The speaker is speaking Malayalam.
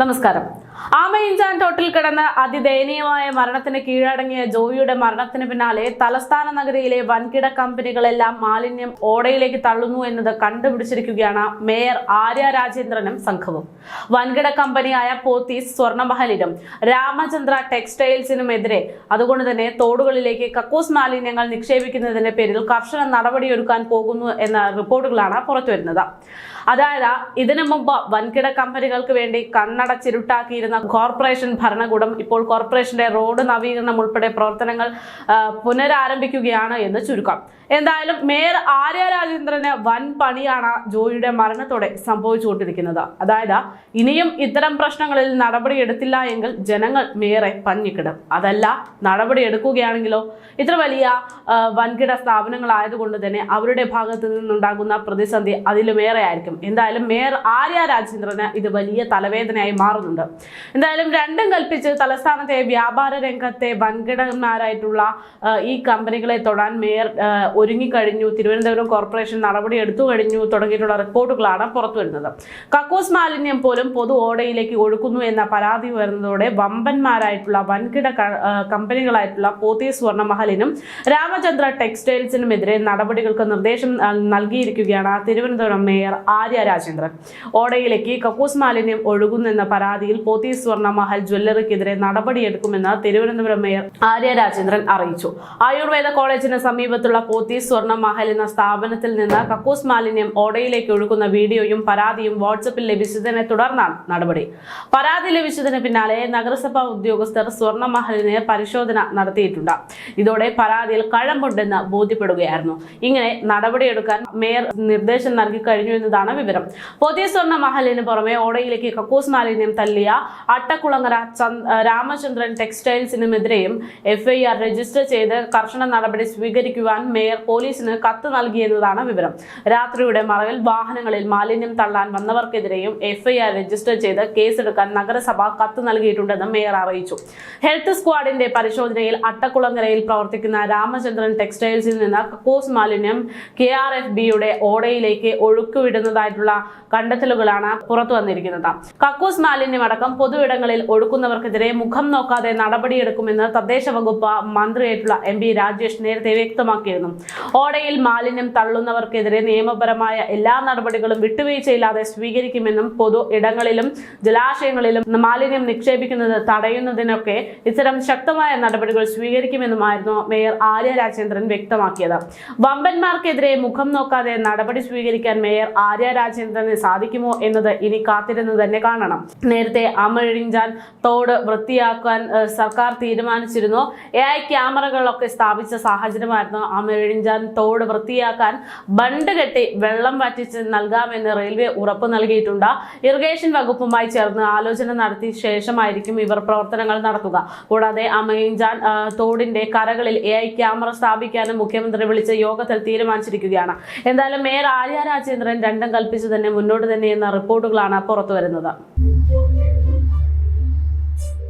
നമസ്കാരം. ആമയിഞ്ചാൻ തോട്ടിൽ കിടന്ന് അതിദയനീയമായ മരണത്തിന് കീഴടങ്ങിയ ജോയിയുടെ മരണത്തിന് പിന്നാലെ തലസ്ഥാന നഗരിയിലെ വൻകിട കമ്പനികളെല്ലാം മാലിന്യം ഓടയിലേക്ക് തള്ളുന്നു എന്നത് കണ്ടുപിടിച്ചിരിക്കുകയാണ് മേയർ ആര്യ രാജേന്ദ്രനും സംഘവും. വൻകിട കമ്പനിയായ പോത്തീസ് സ്വർണമഹലിനും രാമചന്ദ്ര ടെക്സ്റ്റൈൽസിനുമെതിരെ അതുകൊണ്ട് തന്നെ തോടുകളിലേക്ക് കക്കൂസ് മാലിന്യങ്ങൾ നിക്ഷേപിക്കുന്നതിന്റെ പേരിൽ കർശന നടപടിയെടുക്കാൻ പോകുന്നു എന്ന റിപ്പോർട്ടുകളാണ് പുറത്തുവരുന്നത്. അതായത് ഇതിനു മുമ്പ് വൻകിട കമ്പനികൾക്ക് വേണ്ടി കണ്ണടച്ചിരുട്ടാക്കിയിരുന്ന കോർപ്പറേഷൻ ഭരണകൂടം ഇപ്പോൾ കോർപ്പറേഷന്റെ റോഡ് നവീകരണം ഉൾപ്പെടെ പ്രവർത്തനങ്ങൾ പുനരാരംഭിക്കുകയാണ് എന്ന് ചുരുക്കം. എന്തായാലും മേയർ ആര്യ രാജേന്ദ്രന് വൻ പണിയാണ് ജോയിയുടെ മരണത്തോടെ സംഭവിച്ചുകൊണ്ടിരിക്കുന്നത്. അതായത് ഇനിയും ഇത്തരം പ്രശ്നങ്ങളിൽ നടപടി എടുത്തില്ല എങ്കിൽ ജനങ്ങൾ മേയറെ പഞ്ഞിക്കിടും. അതല്ല നടപടി എടുക്കുകയാണെങ്കിലോ ഇത്ര വലിയ വൻകിട സ്ഥാപനങ്ങളായതുകൊണ്ട് തന്നെ അവരുടെ ഭാഗത്ത് നിന്നുണ്ടാകുന്ന പ്രതിസന്ധി അതിലുമേറെ ആയിരിക്കും എന്തായാലും മേയർ ആര്യ രാജേന്ദ്രന് ഇത് വലിയ തലവേദനയായി മാറുന്നുണ്ട്. എന്തായാലും രണ്ടും കൽപ്പിച്ച് തലസ്ഥാനത്തെ വ്യാപാര രംഗത്തെ വൻകിടന്മാരായിട്ടുള്ള ഈ കമ്പനികളെ തൊടാൻ മേയർ ഒരുങ്ങിക്കഴിഞ്ഞു. തിരുവനന്തപുരം കോർപ്പറേഷൻ നടപടി എടുത്തു കഴിഞ്ഞു തുടങ്ങിയിട്ടുള്ള റിപ്പോർട്ടുകളാണ് പുറത്തു വരുന്നത്. കക്കൂസ് മാലിന്യം പോലും പൊതു ഓടയിലേക്ക് ഒഴുക്കുന്നു എന്ന പരാതി വരുന്നതോടെ വമ്പന്മാരായിട്ടുള്ള വൻകിട കമ്പനികളായിട്ടുള്ള പോത്തി സ്വർണമഹലിനും രാമചന്ദ്ര ടെക്സ്റ്റൈൽസിനുമെതിരെ നടപടികൾക്ക് നിർദ്ദേശം നൽകിയിരിക്കുകയാണ് തിരുവനന്തപുരം മേയർ ആര്യ രാജേന്ദ്രൻ. ഓടയിലേക്ക് കക്കൂസ് മാലിന്യം ഒഴുകുന്നു എന്ന പരാതിയിൽ പോത്തി സ്വർണമഹൽ ജ്വല്ലറിക്കെതിരെ നടപടിയെടുക്കുമെന്ന് തിരുവനന്തപുരം മേയർ ആര്യ രാജേന്ദ്രൻ അറിയിച്ചു. ആയുർവേദ കോളേജിന് സമീപത്തുള്ള പോത്തി സ്വർണമഹൽ എന്ന സ്ഥാപനത്തിൽ നിന്ന് കക്കൂസ് മാലിന്യം ഓടയിലേക്ക് ഒഴുക്കുന്ന വീഡിയോയും പരാതിയും വാട്സപ്പിൽ ലഭിച്ചതിനെ തുടർന്നാണ് നടപടി. പരാതി ലഭിച്ചതിന് പിന്നാലെ നഗരസഭാ ഉദ്യോഗസ്ഥർ സ്വർണമഹലിന് പരിശോധന നടത്തിയിട്ടുണ്ട്. ഇതോടെ പരാതിയിൽ കഴമ്പുണ്ടെന്ന് ബോധ്യപ്പെടുകയായിരുന്നു. ഇങ്ങനെ നടപടിയെടുക്കാൻ മേയർ നിർദ്ദേശം നൽകി കഴിഞ്ഞു എന്നതാണ് വിവരം. പോത്തി സ്വർണ മഹലിന് പുറമെ ഓടയിലേക്ക് കക്കൂസ് മാലിന്യം തള്ളിയ അട്ടക്കുളങ്ങര ചന്ദ്- രാമചന്ദ്രൻ ടെക്സ്റ്റൈൽസിനുമെതിരെയും എഫ്ഐആർ രജിസ്റ്റർ ചെയ്ത് കർശന നടപടി സ്വീകരിക്കുവാൻ മേയർ പോലീസിന് കത്ത് നൽകിയെന്നതാണ് വിവരം. രാത്രിയുടെ മറവിൽ വാഹനങ്ങളിൽ മാലിന്യം തള്ളാൻ വന്നവർക്കെതിരെയും എഫ്ഐആർ രജിസ്റ്റർ ചെയ്ത് കേസെടുക്കാൻ നഗരസഭ കത്ത് നൽകിയിട്ടുണ്ടെന്ന് മേയർ അറിയിച്ചു. ഹെൽത്ത് സ്ക്വാഡിന്റെ പരിശോധനയിൽ അട്ടക്കുളങ്ങരയിൽ പ്രവർത്തിക്കുന്ന രാമചന്ദ്രൻ ടെക്സ്റ്റൈൽസിൽ നിന്ന് കക്കോസ് മാലിന്യം കെ ആർ എഫ് ബിയുടെ ഓടയിലേക്ക് ഒഴുക്കുവിടുന്നതായിട്ടുള്ള കണ്ടെത്തലുകളാണ് പുറത്തു വന്നിരിക്കുന്നത് കക്കൂസ് മാലിന്യമടക്കം പൊതുയിടങ്ങളിൽ ഒഴുക്കുന്നവർക്കെതിരെ മുഖം നോക്കാതെ നടപടിയെടുക്കുമെന്ന് തദ്ദേശ വകുപ്പ് മന്ത്രിയായിട്ടുള്ള എം രാജേഷ് നേരത്തെ വ്യക്തമാക്കിയിരുന്നു. ഓടയിൽ മാലിന്യം തള്ളുന്നവർക്കെതിരെ നിയമപരമായ എല്ലാ നടപടികളും വിട്ടുവീഴ്ചയില്ലാതെ സ്വീകരിക്കുമെന്നും പൊതു ഇടങ്ങളിലും ജലാശയങ്ങളിലും മാലിന്യം നിക്ഷേപിക്കുന്നത് തടയുന്നതിനൊക്കെ ഇത്തരം ശക്തമായ നടപടികൾ സ്വീകരിക്കുമെന്നുമായിരുന്നു മേയർ ആര്യ രാജേന്ദ്രൻ വ്യക്തമാക്കിയത്. വമ്പന്മാർക്കെതിരെ മുഖം നോക്കാതെ നടപടി സ്വീകരിക്കാൻ മേയർ ആര്യ രാജേന്ദ്രന് സാധിക്കുമോ എന്നത് ഇനി കാത്തിരുന്ന് തന്നെ കാണണം. നേരത്തെ അമഴിഞ്ചാൻ തോട് വൃത്തിയാക്കാൻ സർക്കാർ തീരുമാനിച്ചിരുന്നു. എ ഐ ക്യാമറകളൊക്കെ സ്ഥാപിച്ച സാഹചര്യമായിരുന്നു അമഴിഞ്ചാൻ തോട് വൃത്തിയാക്കാൻ ബണ്ട് കെട്ടി വെള്ളം വറ്റിച്ച് നൽകാമെന്ന് റെയിൽവേ ഉറപ്പ് നൽകിയിട്ടുണ്ട്. ഇറിഗേഷൻ വകുപ്പുമായി ചേർന്ന് ആലോചന നടത്തിയ ശേഷമായിരിക്കും ഇവർ പ്രവർത്തനങ്ങൾ നടത്തുക. കൂടാതെ അമയിഞ്ചാൻ തോടിന്റെ കരകളിൽ എ ഐ ക്യാമറ സ്ഥാപിക്കാനും മുഖ്യമന്ത്രി വിളിച്ച യോഗത്തിൽ തീരുമാനിച്ചിരിക്കുകയാണ്. എന്തായാലും മേയർ ആര്യ രാജേന്ദ്രൻ രണ്ടും കൽപ്പിച്ചു തന്നെ മുന്നോട്ട് തന്നെ എന്ന റിപ്പോർട്ടുകളാണ് പുറത്തുവരുന്നത്.